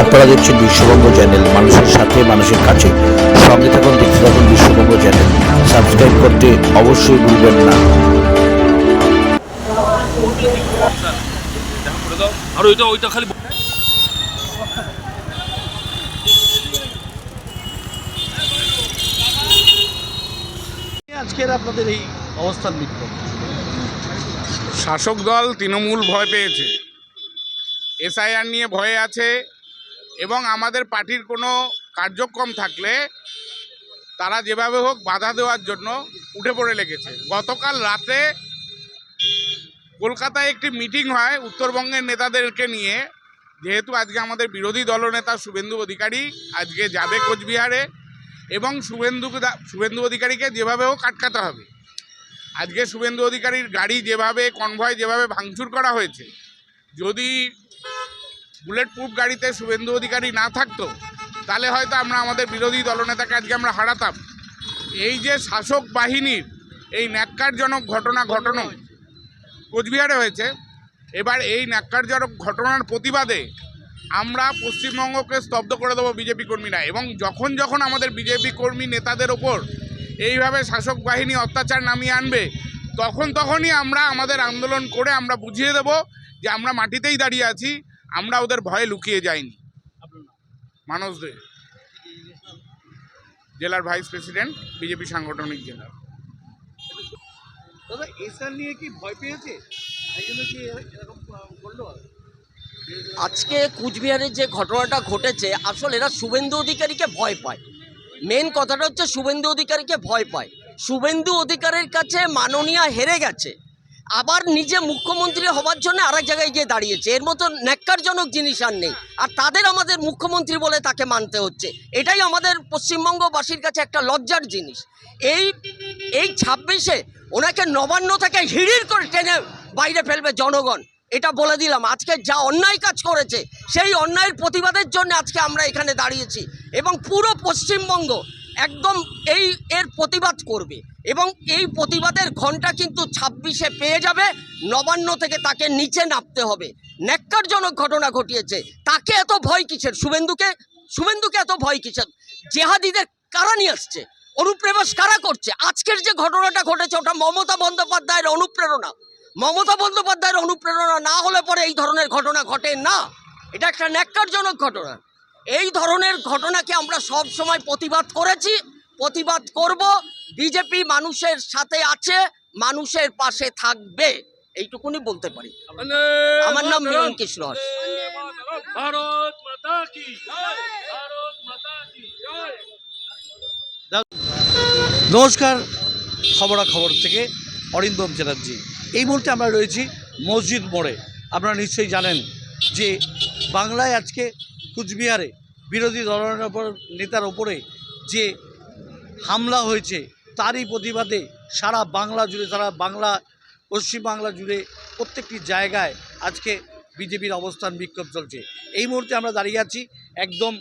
আপনারা দেখছেন বিশ্ববঙ্গ চ্যানেল। মানুষের সাথে মানুষের কাছে। সঙ্গে থাকুন দেখতে থাকুন বিশ্ববঙ্গ চ্যানেল। সাবস্ক্রাইব করতে অবশ্যই ভুলবেন না। আর ওইটা ওইটা খালি আজকের আপনাদের এই অবস্থান বিক্ষোভ। শাসক দল তৃণমূল ভয় পেয়েছে। এসআইআর নিয়ে ভয়ে আছে এবং আমাদের পার্টির কোনো কার্যক্রম থাকলে তারা যেভাবে হোক বাধা দেওয়ার জন্য উঠে পড়ে লেগেছে। গতকাল রাতে কলকাতায় একটি মিটিং হয় উত্তরবঙ্গের নেতাদেরকে নিয়ে। যেহেতু আজকে আমাদের বিরোধী দলনেতা শুভেন্দু অধিকারী আজকে যাবে কোচবিহারে এবং শুভেন্দু শুভেন্দু অধিকারীকে যেভাবে হোক আটকাতে হবে। আজকে শুভেন্দু অধিকারীর গাড়ি যেভাবে কনভয় যেভাবে ভাঙচুর করা হয়েছে, যদি বুলেট প্রুফ গাড়িতে শুভেন্দু অধিকারী না থাকতো, তাহলে হয়তো আমরা আমাদের বিরোধী দলনেতাকে আজকে আমরা হারাতাম। এই যে শাসক বাহিনীর এই ন্যাক্কারজনক ঘটনা ঘটনা কোচবিহারে হয়েছে, এবার এই ন্যাক্কারজনক ঘটনার প্রতিবাদে আমরা পশ্চিমবঙ্গকে স্তব্ধ করে দেবো বিজেপি কর্মীরা এবং যখন যখন আমাদের বিজেপি কর্মী নেতাদের ওপর এইভাবে শাসক বাহিনী অত্যাচার নামিয়ে আনবে, তখন তখনই আমরা আমাদের আন্দোলন করে আমরা বুঝিয়ে দেব যে আমরা মাটিতেই দাঁড়িয়ে আছি আমরা ওদের ভয়ে লুকিয়ে যাইনি। মানুষদের। জেলার ভাইস প্রেসিডেন্ট বিজেপি সাংগঠনিক জেলা। দাদা এসআর নিয়ে কি ভয় পেয়েছে? এই জন্য কি এরকম আহ, করল? আজকে কুচবিহারের যে ঘটনাটা ঘটেছে আসলে এরা শুভেন্দু অধিকারীকে ভয় পায়। মেন কথাটা হচ্ছে শুভেন্দু অধিকারীকে ভয় পায়। শুভেন্দু অধিকারের কাছে মাননীয়া হেরে গেছে। আবার নিজে মুখ্যমন্ত্রী হবার জন্য আরেক জায়গায় গিয়ে দাঁড়িয়েছে। এর মতো ন্যাক্কারজনক জিনিস আর নেই। আর তাদের আমাদের মুখ্যমন্ত্রী বলে তাকে মানতে হচ্ছে। এটাই আমাদের পশ্চিমবঙ্গবাসীর কাছে একটা লজ্জার জিনিস। এই এই ছাব্বিশে ওনাকে নবান্ন থেকে হিড়ির করে টেনে বাইরে ফেলবে জনগণ। এটা বলে দিলাম। আজকে যা অন্যায় কাজ করেছে, সেই অন্যায়ের প্রতিবাদের জন্য আজকে আমরা এখানে দাঁড়িয়েছি। এবং পুরো পশ্চিমবঙ্গ একদম এই, এর প্রতিবাদ করবে। এবং এই প্রতিবাদের ঘণ্টা কিন্তু ছাব্বিশে পেয়ে যাবে। নবান্ন থেকে তাকে নিচে নামতে হবে। ন্যাক্কারজনক ঘটনা ঘটিয়েছে। তাকে এত ভয় কিসের? শুভেন্দুকে? শুভেন্দুকে এত ভয় কিসের? জেহাদিদের কারা নিয়ে আসছে? অনুপ্রেরণা কারা করছে? আজকের যে ঘটনাটা ঘটেছে, ওটা মমতা বন্দ্যোপাধ্যায়ের অনুপ্রেরণা। মমতা বন্দ্যোপাধ্যায়ের অনুপ্রেরণা না হলে পরে এই ধরনের ঘটনা ঘটে না। এটা একটা ন্যাক্কারজনক ঘটনা। এই ধরনের ঘটনাকে আমরা সব সময় প্রতিবাদ করেছি প্রতিবাদ করব। বিজেপি মানুষের সাথে আছে মানুষের পাশে থাকবে এইটুকুনি বলতে পারি। আমার নাম মিলন কৃষ্ণ দাস। ভারত মাতা কি জয়। ভারত মাতা কি জয়। নমস্কার খবরাখবর থেকে অরিন্দম চ্যাটার্জি। এই মুহূর্তে আমরা রয়েছি মসজিদ মোড়ে। আপনারা নিশ্চয়ই জানেন যে বাংলায় আজকে কুচবিহারে বিরোধী দলের ওপর, নেতার ওপরে যে হামলা হয়েছে, তারই প্রতিবাদে সারা বাংলা জুড়ে, সারা বাংলা পশ্চিমবাংলা জুড়ে প্রত্যেকটি জায়গায় আজকে বিজেপির অবস্থান বিক্ষোভ চলছে। এই মুহূর্তে আমরা দাঁড়িয়ে আছি একদম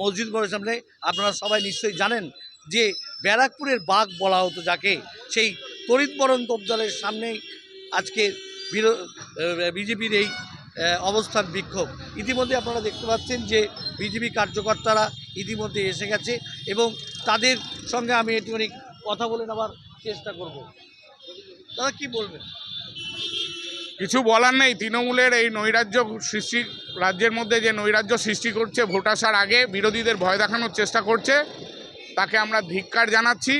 মসজিদ মোড়ের সামনে। আপনারা সবাই নিশ্চয়ই জানেন যে ব্যারাকপুরের বাঘ বলা হতো যাকে। সেই তড়িৎবরণ তোপদলের সামনেই আজকে বিজেপির এই অবস্থান বিক্ষোভ। ইতিমধ্যে আপনারা দেখতে পাচ্ছেন যে বিজেপি কার্যকর্তারা ইতিমধ্যে এসে গেছে এবং তাদের সঙ্গে আমি একটুখানি কথা বলে নেওয়ার চেষ্টা করব। দাদা, কি বলবেন? কিছু বলার নেই। তৃণমূলের এই নৈরাজ্য সৃষ্টি, রাজ্যের মধ্যে যে নৈরাজ্য সৃষ্টি করছে, ভোট আসার আগে বিরোধীদের ভয় দেখানোর চেষ্টা করছে। তাকে আমরা ধিক্কার জানাচ্ছি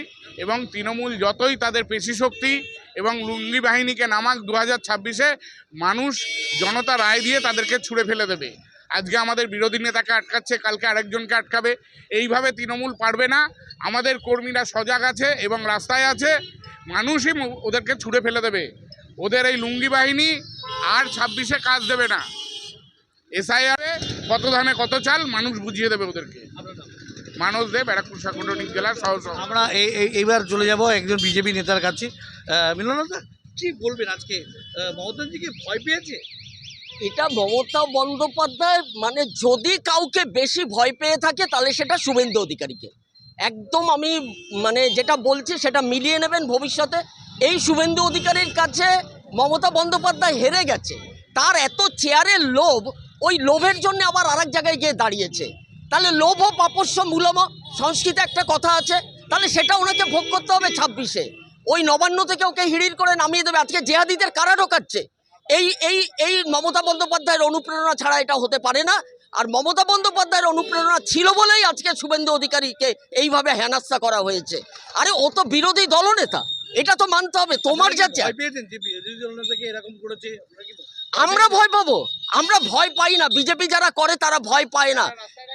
এবং তৃণমূল যতই তাদের পেশি শক্তি এবং লুঙ্গি বাহিনীকে নামাক দু হাজার ছাব্বিশে মানুষ জনতা রায় দিয়ে তাদেরকে ছুঁড়ে ফেলে দেবে। আজকে আমাদের বিরোধী নেতাকে আটকাচ্ছে, কালকে আরেকজনকে আটকাবে। এইভাবে তৃণমূল পারবে না। আমাদের কর্মীরা সজাগ আছে এবং রাস্তায় আছে। মানুষই ওদেরকে ছুঁড়ে ফেলে দেবে। ওদের এই লুঙ্গি বাহিনী আর ছাব্বিশে কাজ দেবে না। এসআইআরে কত ধানে কত চাল মানুষ বুঝিয়ে দেবে ওদেরকে। মানস দে ব্যারাকপুর সাংগঠনিক জেলার সহ আমরা এই এই- এইবার চলে যাব একজন বিজেপি নেতার কাছে। মিলনদা কি বলবেন আজকে? মমতাজিকে ভয় পেয়েছে? এটা মমতা বন্দ্যোপাধ্যায় মানে যদি কাউকে বেশি ভয় পেয়ে থাকে তাহলে সেটা শুভেন্দু অধিকারীকে। একদম আমি মানে যেটা বলছি সেটা মিলিয়ে নেবেন ভবিষ্যতে। এই শুভেন্দু অধিকারীর কাছে মমতা বন্দ্যোপাধ্যায় হেরে গেছে। তার এত চেয়ারের লোভ ওই লোভের জন্য আবার আরেক জায়গায় গিয়ে দাঁড়িয়েছে। তাহলে লোভ পাপস্য মূলম, সংস্কৃতে একটা কথা আছে, তাহলে সেটা ওনাকে ভোগ করতে হবে ছাব্বিশে। ওই নবান্ন থেকে ওকে হিড়ির করে নামিয়ে দেবে, আজকে জেহাদিদের কারা ঢোকাচ্ছে? এই এই এই মমতা বন্দ্যোপাধ্যায়ের অনুপ্রেরণা ছাড়া এটা হতে পারে না, আর মমতা বন্দ্যোপাধ্যায়ের অনুপ্রেরণা ছিল বলেই আজকে শুভেন্দু অধিকারীকে এইভাবে হেনাস্তা করা হয়েছে। আরে, ও তো বিরোধী দলনেতা, এটা তো মানতে হবে, তোমার যা আমরা ভয় পাবো। আমরা ভয় পাই না। বিজেপি যারা করে, তারা ভয় পায় না।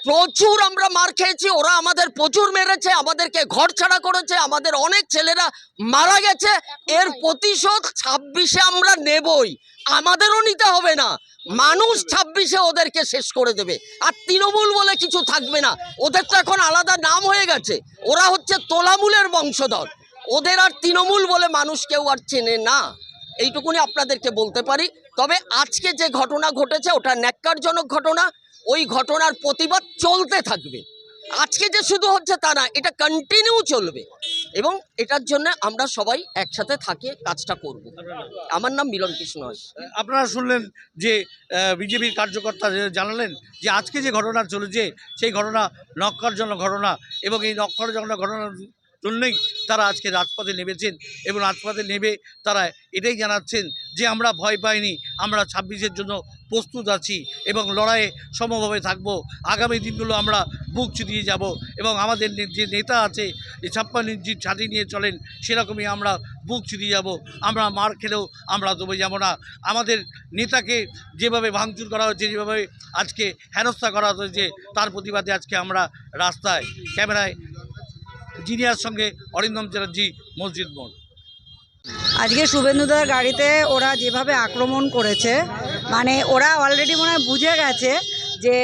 প্রচুর আমরা মার খেয়েছি। ওরা আমাদের প্রচুর মেরেছে, আমাদেরকে ঘর ছাড়া করেছে, আমাদের অনেক ছেলেরা মারা গেছে। এর প্রতিশোধ ছাব্বিশে আমরা নেবই। আমাদেরও নিতে হবে না। মানুষ ছাব্বিশে ওদেরকে শেষ করে দেবে। আর তৃণমূল বলে কিছু থাকবে না। ওদের তো এখন আলাদা নাম হয়ে গেছে। ওরা হচ্ছে তোলামূলের বংশধর। ওদের আর তৃণমূল বলে মানুষ কেউ আর চেনে না। এইটুকুনি আপনাদেরকে বলতে পারি। তবে আজকে যে ঘটনা ঘটেছে, ওটা ন্যাক্কারজনক ঘটনা। ওই ঘটনার প্রতিবাদ চলতে থাকবে। আজকে যে শুধু হচ্ছে তা না, এটা কন্টিনিউ চলবে। এবং এটার জন্য আমরা সবাই একসাথে থাকে, কাজটা করব। আমার নাম মিলন কৃষ্ণ। আপনারা শুনলেন যে বিজেপির কার্যকর্তা জানালেন যে, আজকে যে ঘটনা চলেছে, সেই ঘটনা নক্কারজনক ঘটনা এবং এই নক্কারজনক ঘটনার জন্যই তারা আজকে রাজপথে নেমেছেন এবং রাজপথে নেমে তারা এটাই জানাচ্ছেন যে আমরা ভয় পাইনি, আমরা ছাব্বিশের জন্য প্রস্তুত আছি এবং লড়াইয়ে সমভাবে থাকব। আগামী দিনগুলো আমরা বুক চিতিয়ে যাব এবং আমাদের যে নেতা আছে যে ছাপ্পান্ন ইঞ্চি ছাতি নিয়ে চলেন, সেরকমই আমরা বুক চিতিয়ে যাব। আমরা মার খেলেও আমরা দমে যাব না। আমাদের নেতাকে যেভাবে ভাঙচুর করা হয়েছে, যেভাবে আজকে হেনস্থা করা হয়েছে, তার প্রতিবাদে আজকে আমরা রাস্তায়। ক্যামেরায় জিনিয়ার সঙ্গে অরিন্দম চ্যাটার্জি, মসজিদ মোড়। আজকে শুভেন্দুদার গাড়িতে ওরা যেভাবে আক্রমণ করেছে মানে ওরা অলরেডি মনে হয় বুঝে গেছে যে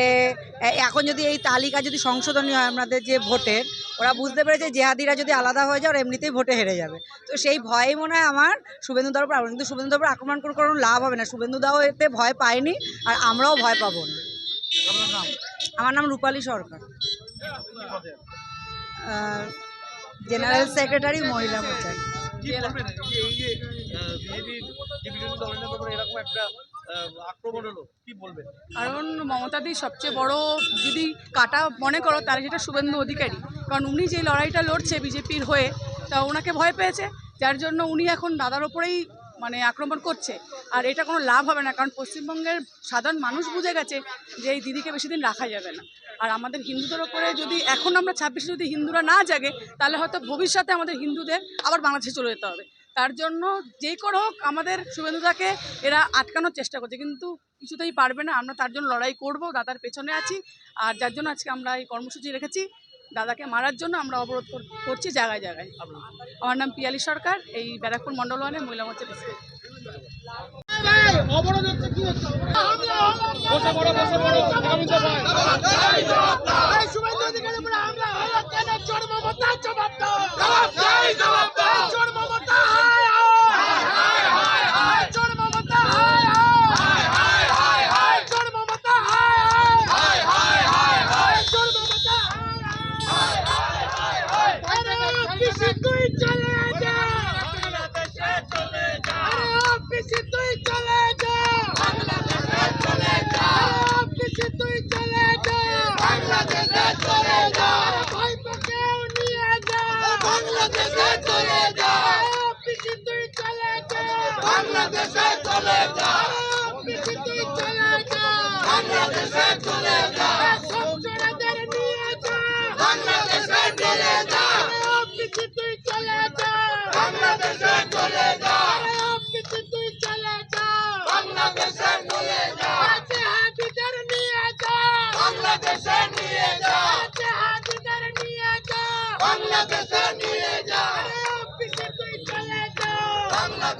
এখন যদি এই তালিকা যদি সংশোধনী হয় আমাদের যে ভোটের, ওরা বুঝতে পেরেছে জেহাদিরা যদি আলাদা হয়ে যায়, ওরা এমনিতেই ভোটে হেরে যাবে। তো সেই ভয়েই মনে হয় আমার শুভেন্দুদার উপর। কিন্তু শুভেন্দুদার উপর আক্রমণ করে কোনো লাভ হবে না। শুভেন্দুদাও এতে ভয় পায়নি, আর আমরাও ভয় পাবো না। আমার নাম রূপালী সরকার। জেনারেল সেক্রেটারি মহিলা মোর্চা। কি বলবেন? যে এই যে বিজেপির যে বিরোধী দলের উপর এরকম একটা আক্রমণ হলো কি বলবেন? কারণ মমতাদি সবচেয়ে বড় যদি কাটা মনে করো তাহলে সেটা শুভেন্দু অধিকারী। কারণ উনি যে লড়াইটা লড়ছে বিজেপির হয়ে তা ওনাকে ভয় পেয়েছে যার জন্য উনি এখন দাদার ওপরেই মানে আক্রমণ করছে। আর এটা কোনো লাভ হবে না কারণ পশ্চিমবঙ্গের সাধারণ মানুষ বুঝে গেছে যে এই দিদিকে বেশি দিন রাখা যাবে না। আর আমাদের হিন্দুদের ওপরে যদি এখন আমরা ছাব্বিশে যদি হিন্দুরা না জাগে তাহলে হয়তো ভবিষ্যতে আমাদের হিন্দুদের আবার বাংলাদেশে চলে যেতে হবে। তার জন্য যেই করে হোক আমাদের শুভেন্দুদাকে এরা আটকানোর চেষ্টা করছে। কিন্তু কিছুতেই পারবে না আমরা তার জন্য লড়াই করব দাদার পেছনে আছি। আর যার জন্য আজকে আমরা এই কর্মসূচি রেখেছি দাদাকে মারার জন্য আমরা অবরোধ কর- করছি জায়গায় জায়গায়। আমার নাম পিয়ালি সরকার এই ব্যারাকপুর মণ্ডল ওয়ানের মহিলা মোর্চা প্রেসিডেন্ট রোহিঙ্গাদের কুকুর বাসা চালিয়ে দাও? বাংলাদেশে চলে যা। চলে যা বাংলাদেশে চলে যা। বাংলাদেশে চলে যা। তুই চলে যা বাংলাদেশে চলে যা। তুই চলে যা বাংলাদেশে চলে যা। হাবিদার নিয়ে যা বাংলাদেশে নিয়ে যা হাবিদার নিয়ে যা। বাংলাদেশে নিয়ে যা।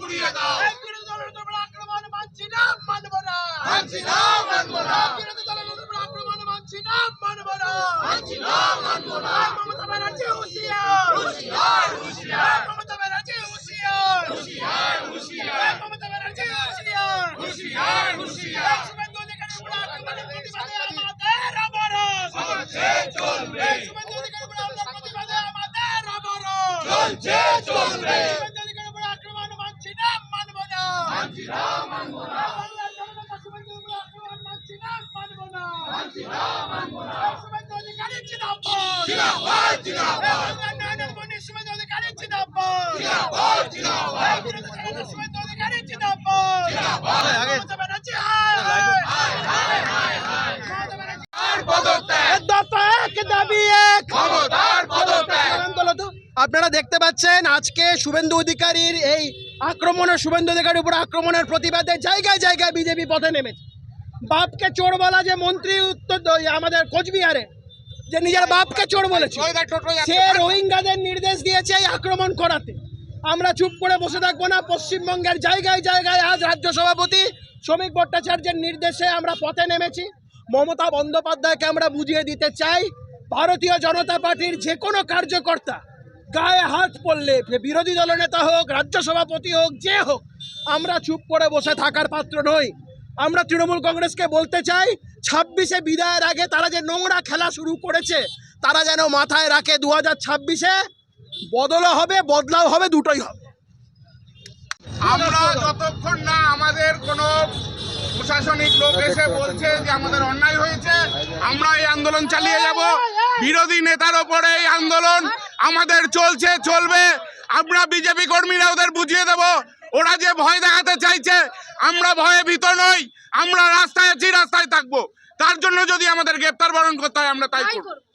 পুড়িয়ে দাও বিরোধী দলের উপর আক্রমণ মানছি না মানব না মমতা ব্যানার্জি হুঁশিয়ার মমতা ব্যানার্জি হুঁশিয়ার মমতা ব্যানার্জি হুঁশিয়ার শুভেন্দু অধিকারীর উপর আক্রমণের প্রতিবাদে আমাদের অবরোধ শুভেন্দু অধিকারীর উপর হামলার প্রতিবাদে আমাদের অবরোধ শুভেন্দু অধিকারীর উপর আক্রমণ মানছি না মানব না বাংলার জনতা শুভেন্দুর উপর আক্রমণ মানছি না মানব না শুভেন্দু অধিকারী জিন্দাবাদ বাংলার নয়নের মণি শুভেন্দু অধিকারী জিন্দাবাদ বিরোধী দলের শুভেন্দু অধিকারী জিন্দাবাদ মমতা ব্যানার্জি হায় হায় হায় হায় মমতা ব্যানার্জি দফা এক দাবি এক আন্দোলন তো আপনারা দেখতে পাচ্ছেন আজকে শুভেন্দু অধিকারীর এই আক্রমণের শুভেন্দু অধিকারীর উপর আক্রমণের প্রতিবাদে জায়গায় জায়গায় বিজেপি পথে নেমেছে। বাপকে চোর বলা যে মন্ত্রী উত্তর আমাদের কোচবিহারে যে নিজের বাপকে চোর বলেছে সে রোহিঙ্গাদের নির্দেশ দিয়েছে এই আক্রমণ করাতে। আমরা চুপ করে বসে থাকব না, পশ্চিমবঙ্গের জায়গায় জায়গায় আজ রাজ্য সভাপতি শ্রমিক ভট্টাচার্যের নির্দেশে আমরা পথে নেমেছি। মমতা বন্দ্যোপাধ্যায়কে আমরা বুঝিয়ে দিতে চাই, ভারতীয় জনতা পার্টির যে কোনো কার্যকর্তা গায়ে হাত পড়লে বিরোধী দলনেতা হোক, রাজ্য সভাপতি হোক, যে হোক, আমরা চুপ করে বসে থাকার পাত্র নই। আমরা তৃণমূল কংগ্রেসকে বলতে চাই, ছাব্বিশে বিদায়ের আগে তারা যে নোংরা খেলা শুরু করেছে, তারা যেন মাথায় রাখে দু হাজার ছাব্বিশে। বদলও হবে বদলাও হবে দুটোই হবে। আমরা যতক্ষণ না আমাদের কোনো প্রশাসনিক লোক এসে বলছে যে আমাদের অন্যায় হয়েছে আমরা এই আন্দোলন চালিয়ে যাব। বিরোধী নেতার ওপরে এই আন্দোলন আমাদের চলছে চলবে। আমরা বিজেপি কর্মীরা ওদের বুঝিয়ে দেব। ওরা যে ভয় দেখাতে চাইছে আমরা ভয়ে ভীত নই। আমরা রাস্তায় আছি রাস্তায় থাকব। তার জন্য যদি আমাদের গ্রেপ্তার বরণ করতে হয় আমরা তাই করব।